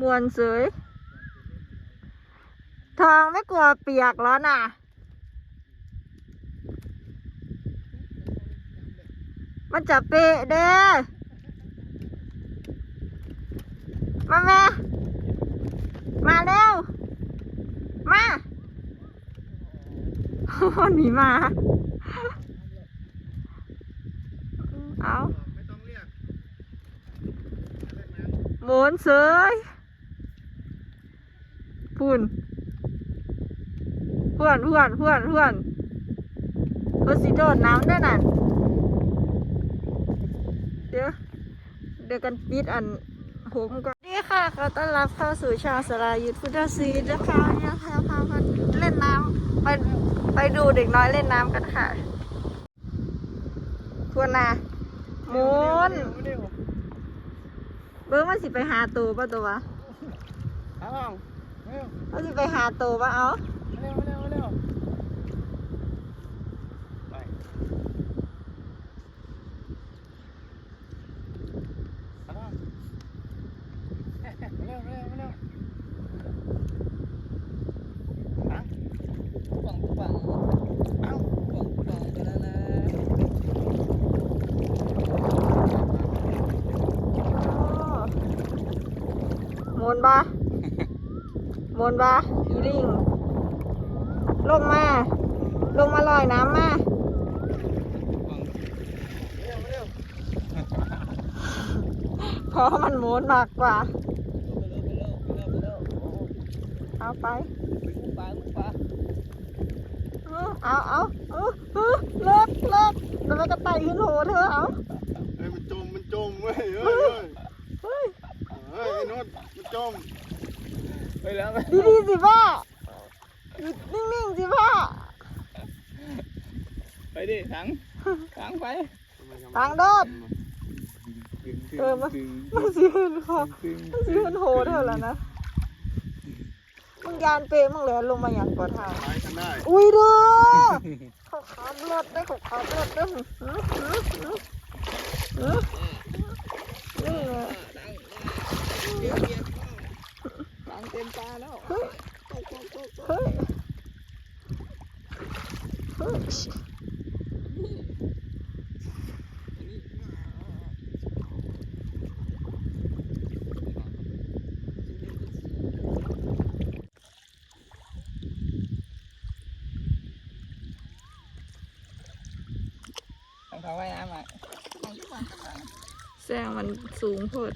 มวนเสยทองไม่กลัวเปียกแล้วน่ะ มันจะเปะเด้อมาแม่ มาเร็ว มาหนีมา เอาไม่ต้องเรียก หมุนเสย พุ่นเพื่อนเพื่อนเพื่อนเพื่อนเพื่อสิโดดน้ำได้นั่นเดี๋ยวเดี๋ยวกันปิดอันผมก่อนนี่ค่ะขอต้อนรับเข้าสู่ชาวสลายุทธพุทธศรีนะคะเนี่ยค่ะพามาเล่นน้ำไปไปดูเด็กน้อยเล่นน้ำกันค่ะทวนนะหมุนเบิ้งมันสิไปหาตัวป่ะตัววะเอาว มันสิไปหาตัวป่ะเอา เร็วเร็วเร็วไปเอาเร็วเร็วเร็วฮะ ปังปัง เอา ปังปังกันแล้วนะ หมุนบ่ หมุนบ่อีลิง ลงมา ลงมาลอยน้ำมาเร็วเร็วเพราะมันหมุนมากกว่าไปเร็วไปเร็วไปเร็วไปเร็วเอาไปมุกปลามุกปลาเอาเอาเอาเอาเลิกเลิกแล้วมันก็ไต่ขึ้นโหเธอเอาเฮ้ยมันจมมันจมเว้ยเฮ้ยเฮ้ยเฮ้ยเฮ้ยไอ้นุชมันจม ไปแล้วดีๆสิพ่อหยุดนิ่งๆสิพ่อไปดิถังถังไปทางโดดเออมันมันสิขึ้นคอมันสิขึ้นโหเธอแล้วนะมึงยานเปรย์มึงเหลือลงมาอย่างก่อนทางไปกันได้อุ้ยเด้อเขาขับรถได้เขาขับรถได้หือหือหือหือหือนี่ไง เดี๋ยวเดี๋ยวถังเต็มตาแล้ว เฮ้ยเฮ้ยเฮ้ย ถังเขาว่ายน้ำอะ แสงมันสูงโพด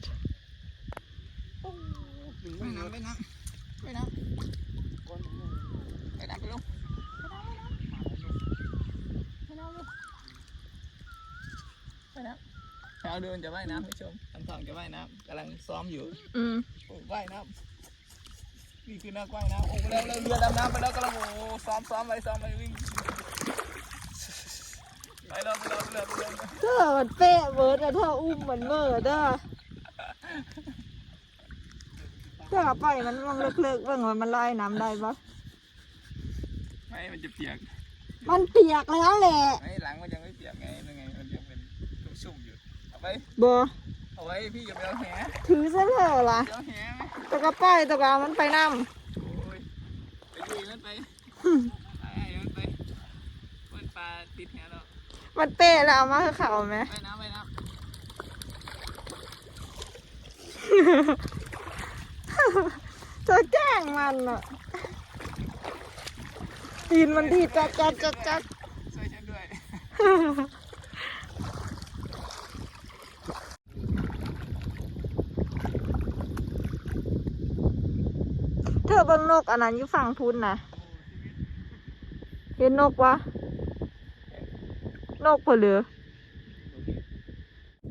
ว่ายน้ำว่ายน้ำว่ายน้ำว่ายน้ำไปลงว่ายน้ำว่ายน้ำเอาเดินจะว่ายน้ำให้ชมทำทองจะว่ายน้ำกำลังซ้อมอยู่ อืมโอ้ว่ายน้ำนี่คือนักว่ายน้ำโอ้เร็วเร็วเรือดำน้ำไปแล้วกำลังโอ้ซ้อมซ้อมไปซ้อมไปวิ่ง ไปแล้วไปแล้วไปแล้วไปแล้วเธอมันเป๊ะเบิร์ดอะเธออุ้มเหมือนเมื่อเด้อเธอปล่อยมันมันเลิกๆบ้างว่ามันลอยน้ำได้ปะไม่มันจะเปียก มันเปียกแล้วแหละไอ้หลังมันยังไม่เปียกไงนั่นไงมันยังเป็นชุ่มๆอยู่เอาไว้บอเอาไว้พี่อย่าไปเอาแหถือซะเถอะล่ะเดี๋ยวแหไหมตะกะปล่อยตะกะมันไปน้โอ้ยไปดูนั่นไปไอ้ไอ้นั่นไปมันปลาติดแหแล้วำ มันเป๊ะแล้วเอามาให้เขาไหมไปน้ำไปน้เธอแกล้งมันอะตีนมันดีจัดจัดจัดจัดำช่วยฉันด้วยเธอเบิ่งนกอันนั้นอยู่ฝั่งพุนนะเห็นนกวะ นกเปลือ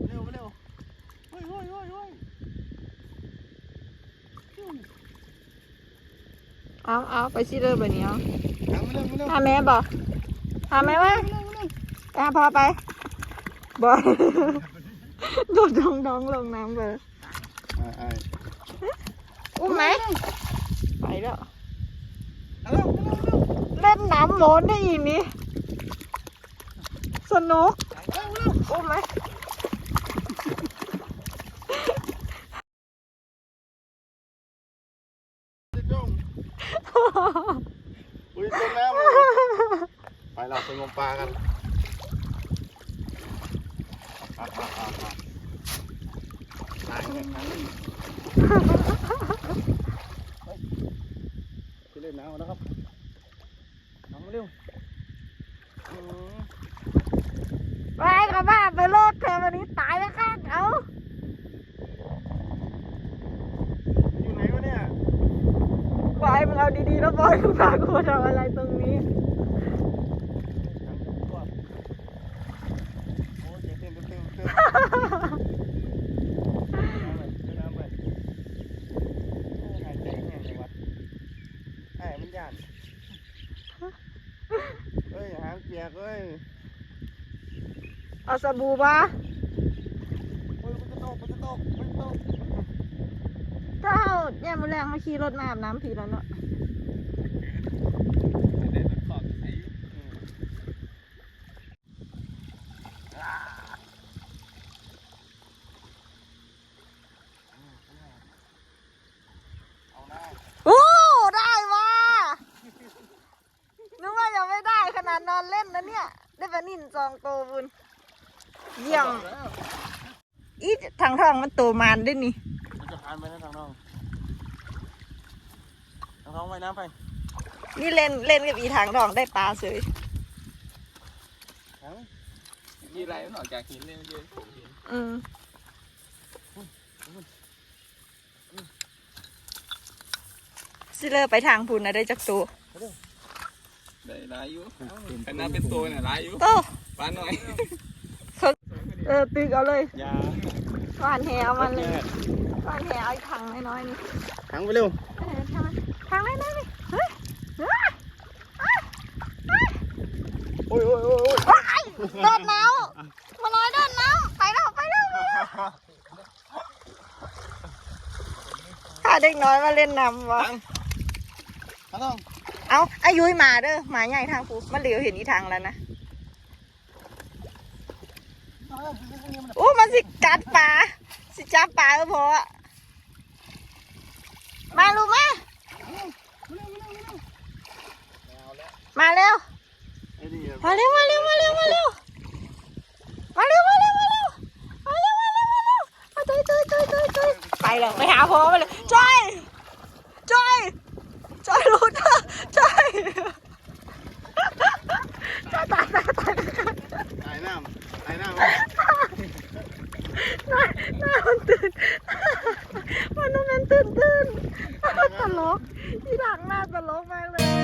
เร็วเร็วเฮ้ยเฮ้ยเฮ้ยเฮ้ยเอาเอาไปสิเด้อแบบนี้เอาเอามาเร็วมาเร็วหาแม่บ่หาแม่วะไปหาพ่อไปบ่โดดดองดองลงน้ำไปอ่าไอ้อุ้มไหมไปแล้วเอาเร็วเร็วเร็วเล่นน้ำโหลนได้อีกนี่ สนุกอ้ไหมอ้ยไปเราไปงมปลานปลปลากันไปเล่นน้ำนะครับน้ำเร็ว บบ้าไปโลดเธอวันนี้ตายแล้วค่ะเอาอยู่ไหนวะเนี่ยบอยมึงเอาดีๆแล้วบอยมึงพากูมาทำอะไรตรงนี้โอ้ยเต้นเต้นเต้นเต้นน้ำไปโอ้หายใจแห้งเลยวะไอ้มันย่านเฮ้ยหางเปียกเฮ้ย เอาสบู่มาเฮ้ยมันจะตกมันจะตกมันจะตกถ้าเอาแย่มือแรงมาขี่รถมาอาบน้ำผีแล้วเนาะโอ้ได้ว่ะนึกว่ายังไม่ได้ขนาดนอนเล่นนะเนี่ย ได้ปลานิ่นจองโตบุญ เยี่ยม อีทางทองมันโตมานด้วยนี่ มันจะผ่านไปนะทางน้องทางน้องว่ายน้ำไป นี่เล่นเล่นกับอีทางทองได้ปลาเฉยหางมีอะไรมันออกจากหินเลยเมื่อกี้ผมเห็นอืมซิเลอร์ไปทางพุนนะได้จักตัวได้หลายอยู่ขนาดเป็นตัวน่ะหลายอยู่โตปลาหน่อยเออตึกเอาเลยอยาหวานแหเอามันเลยหวานแหเอาอีกถังน้อยๆนี่หางไปเร็วเออทางนั้นทางน้อยๆนี่เฮ้ยเฮ้ยเฮ้ยเฮ้ยโอ้ยโอ้ยโอ้ยโอ้ยว้ายโดดน้ำมาลอยโดดน้ำไปแล้วไปแล้วถ้าเด็กน้อยมาเล่นน้ำวะทางน้องเอาอายุยมาเด้อหมาใหญ่ทางฟูมันเหลียวเห็นอีทางแล้วนะ โอ้มันสิกัดปลาสิจับปลาก็พออมาลูกมามาเร็วมาเร็วมาเร็วมาเร็วมาเร็วมาเร็วมาเร็วมาเร็วมาเร็วมาเร็วมาเร็วมาเร็วมาเร็วไปเลยไปหาพ่อ hello, Marlon.